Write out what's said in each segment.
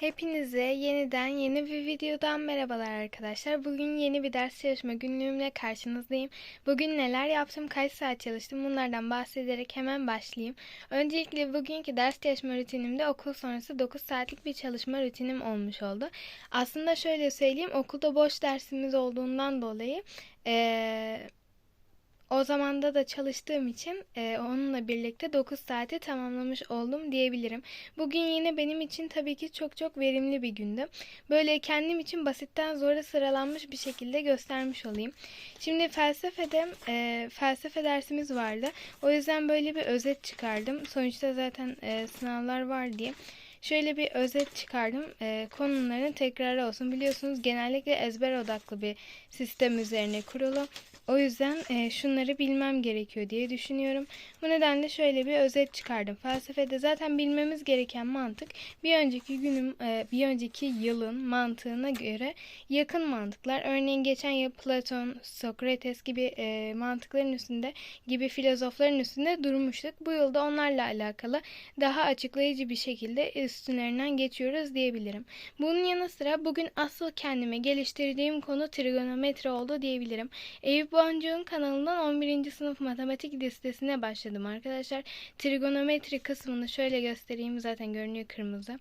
Hepinize yeniden yeni bir videodan merhabalar arkadaşlar. Bugün yeni bir ders çalışma günlüğümle karşınızdayım. Bugün neler yaptım, kaç saat çalıştım bunlardan bahsederek hemen başlayayım. Öncelikle bugünkü ders çalışma rutinimde okul sonrası 9 saatlik bir çalışma rutinim olmuş oldu. Aslında şöyle söyleyeyim okulda boş dersimiz olduğundan dolayı eee o zamanda da çalıştığım için e, onunla birlikte 9 saati tamamlamış oldum diyebilirim. Bugün yine benim için tabii ki çok çok verimli bir gündü. Böyle kendim için basitten zora sıralanmış bir şekilde göstermiş olayım. Şimdi felsefede e, felsefe dersimiz vardı. O yüzden böyle bir özet çıkardım. Sonuçta zaten e, sınavlar var diye. Şöyle bir özet çıkardım. E, konuların tekrarı olsun. Biliyorsunuz genellikle ezber odaklı bir sistem üzerine kurulu. O yüzden e, şunları bilmem gerekiyor diye düşünüyorum. Bu nedenle şöyle bir özet çıkardım. Felsefede zaten bilmemiz gereken mantık bir önceki günün, e, bir önceki yılın mantığına göre yakın mantıklar. Örneğin geçen yıl Platon, Sokrates gibi e, mantıkların üstünde, gibi filozofların üstünde durmuştuk. Bu yılda onlarla alakalı daha açıklayıcı bir şekilde üstünlerinden geçiyoruz diyebilirim. Bunun yanı sıra bugün asıl kendime geliştirdiğim konu trigonometri oldu diyebilirim. Eyüp Boncuk'un kanalından 11. sınıf matematik listesine başladım arkadaşlar. Trigonometri kısmını şöyle göstereyim zaten görünüyor kırmızı.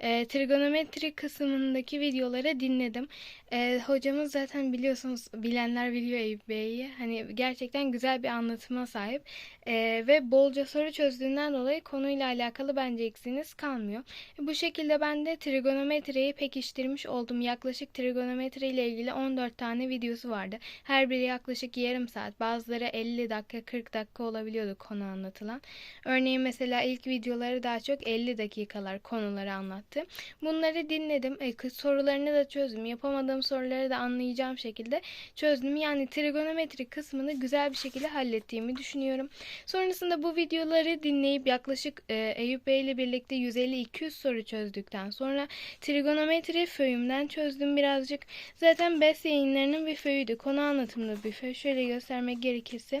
E, trigonometri kısmındaki videoları dinledim. E, hocamız zaten biliyorsunuz bilenler biliyor Eyüp Bey'i. Hani gerçekten güzel bir anlatıma sahip. E, ve bolca soru çözdüğünden dolayı konuyla alakalı bence eksiğiniz kalmıyor. E, bu şekilde ben de trigonometriyi pekiştirmiş oldum. Yaklaşık trigonometri ile ilgili 14 tane videosu vardı. Her biri yaklaşık yarım saat. Bazıları 50 dakika 40 dakika olabiliyordu konu anlatılan. Örneğin mesela ilk videoları daha çok 50 dakikalar konuları anlattı. Bunları dinledim. E, sorularını da çözdüm. Yapamadığım soruları da anlayacağım şekilde çözdüm. Yani trigonometri kısmını güzel bir şekilde hallettiğimi düşünüyorum. Sonrasında bu videoları dinleyip yaklaşık e, Eyüp Bey ile birlikte 150-200 soru çözdükten sonra trigonometri föyümden çözdüm birazcık. Zaten BES yayınlarının bir föyüydü. Konu anlatımlı bir föy. Şöyle göstermek gerekirse.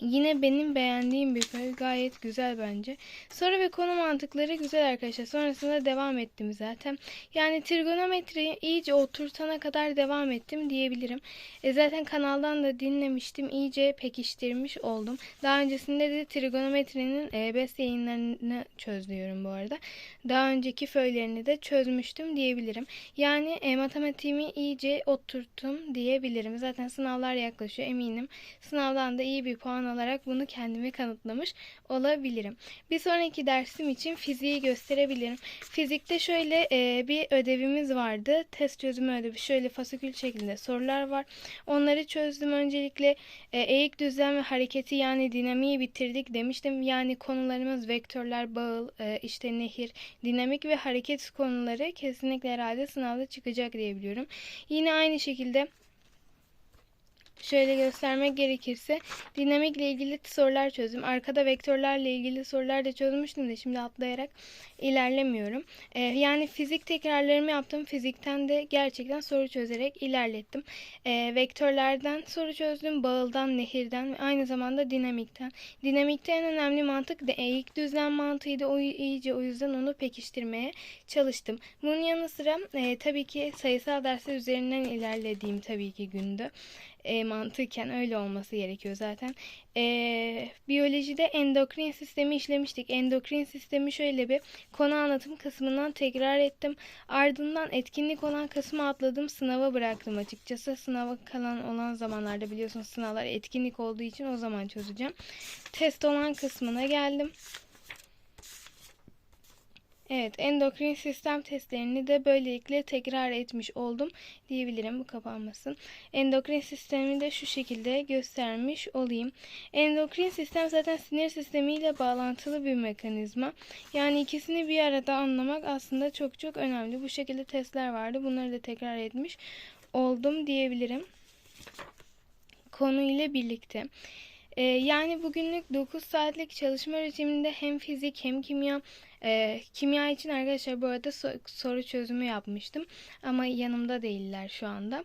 Yine benim beğendiğim bir föy. Gayet güzel bence. Soru ve konu mantıkları güzel arkadaşlar. Sonrasında devam ettim zaten. Yani trigonometriyi iyice oturtana kadar devam ettim diyebilirim. E zaten kanaldan da dinlemiştim. İyice pekiştirmiş oldum. Daha öncesinde de trigonometrinin EBS yayınlarını çözüyorum bu arada. Daha önceki föylerini de çözmüştüm diyebilirim. Yani e, matematiğimi iyice oturttum diyebilirim. Zaten sınavlar yaklaşıyor eminim. Sınavdan da iyi bir puan olarak bunu kendime kanıtlamış olabilirim. Bir sonraki dersim için fiziği gösterebilirim. Fizikte şöyle e, bir ödevimiz vardı. Test çözümü ödevi. Şöyle fasikül şeklinde sorular var. Onları çözdüm. Öncelikle e, eğik düzlem ve hareketi yani dinamiği bitirdik demiştim. Yani konularımız vektörler, bağıl, e, işte nehir, dinamik ve hareket konuları kesinlikle herhalde sınavda çıkacak diyebiliyorum. Yine aynı şekilde Şöyle göstermek gerekirse dinamikle ilgili sorular çözdüm. Arkada vektörlerle ilgili sorular da çözmüştüm de şimdi atlayarak ilerlemiyorum. Ee, yani fizik tekrarlarımı yaptım. Fizikten de gerçekten soru çözerek ilerlettim. Ee, vektörlerden soru çözdüm. Bağıldan, nehirden ve aynı zamanda dinamikten. Dinamikte en önemli mantık da eğik düzlem mantığıydı. O iyice o yüzden onu pekiştirmeye çalıştım. Bunun yanı sıra e, tabii ki sayısal dersler üzerinden ilerlediğim tabii ki gündü e, mantıken öyle olması gerekiyor zaten. E, biyolojide endokrin sistemi işlemiştik. Endokrin sistemi şöyle bir konu anlatım kısmından tekrar ettim. Ardından etkinlik olan kısmı atladım. Sınava bıraktım açıkçası. Sınava kalan olan zamanlarda biliyorsunuz sınavlar etkinlik olduğu için o zaman çözeceğim. Test olan kısmına geldim. Evet, endokrin sistem testlerini de böylelikle tekrar etmiş oldum diyebilirim. Bu kapanmasın. Endokrin sistemini de şu şekilde göstermiş olayım. Endokrin sistem zaten sinir sistemiyle bağlantılı bir mekanizma. Yani ikisini bir arada anlamak aslında çok çok önemli. Bu şekilde testler vardı. Bunları da tekrar etmiş oldum diyebilirim. Konu ile birlikte. Ee, yani bugünlük 9 saatlik çalışma rutininde hem fizik hem kimya e, kimya için arkadaşlar bu arada so- soru çözümü yapmıştım ama yanımda değiller şu anda.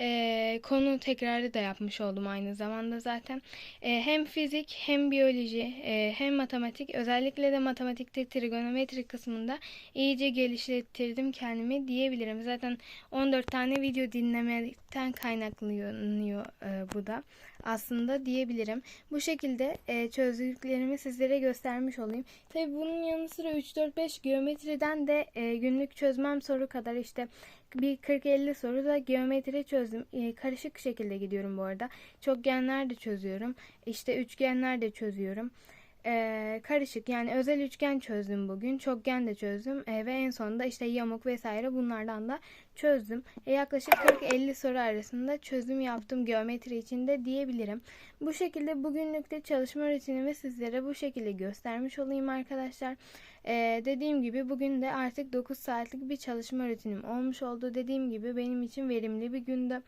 E, konu tekrarı da yapmış oldum aynı zamanda zaten. E, hem fizik hem biyoloji e, hem matematik özellikle de matematikte trigonometri kısmında iyice geliştirdim kendimi diyebilirim. Zaten 14 tane video dinlemekten kaynaklanıyor e, bu da aslında diyebilirim. Bu şekilde e, çözdüklerimi sizlere göstermiş olayım. Tabi bunun yanı sıra 3-4-5 geometriden de e, günlük çözmem soru kadar işte bir 40-50 soru da geometri çözdüm. E, karışık şekilde gidiyorum bu arada. Çokgenler de çözüyorum. İşte üçgenler de çözüyorum. E, karışık yani özel üçgen çözdüm bugün. Çokgen de çözdüm. E, ve en sonunda işte yamuk vesaire bunlardan da çözdüm. E, yaklaşık 40-50 soru arasında çözüm yaptım geometri içinde diyebilirim. Bu şekilde bugünlükte çalışma rutinimi sizlere bu şekilde göstermiş olayım arkadaşlar. Ee, dediğim gibi bugün de artık 9 saatlik bir çalışma rutinim olmuş oldu. Dediğim gibi benim için verimli bir gündü.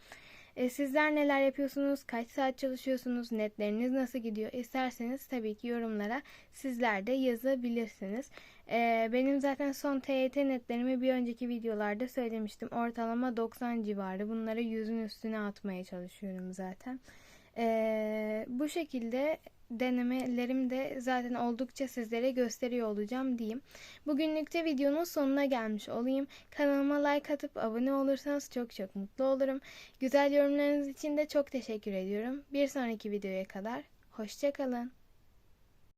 Ee, sizler neler yapıyorsunuz? Kaç saat çalışıyorsunuz? Netleriniz nasıl gidiyor? İsterseniz tabii ki yorumlara sizler de yazabilirsiniz. Ee, benim zaten son TYT netlerimi bir önceki videolarda söylemiştim. Ortalama 90 civarı. Bunları yüzün üstüne atmaya çalışıyorum zaten. Ee, bu şekilde denemelerim de zaten oldukça sizlere gösteriyor olacağım diyeyim. Bugünlükte videonun sonuna gelmiş olayım. Kanalıma like atıp abone olursanız çok çok mutlu olurum. Güzel yorumlarınız için de çok teşekkür ediyorum. Bir sonraki videoya kadar hoşçakalın.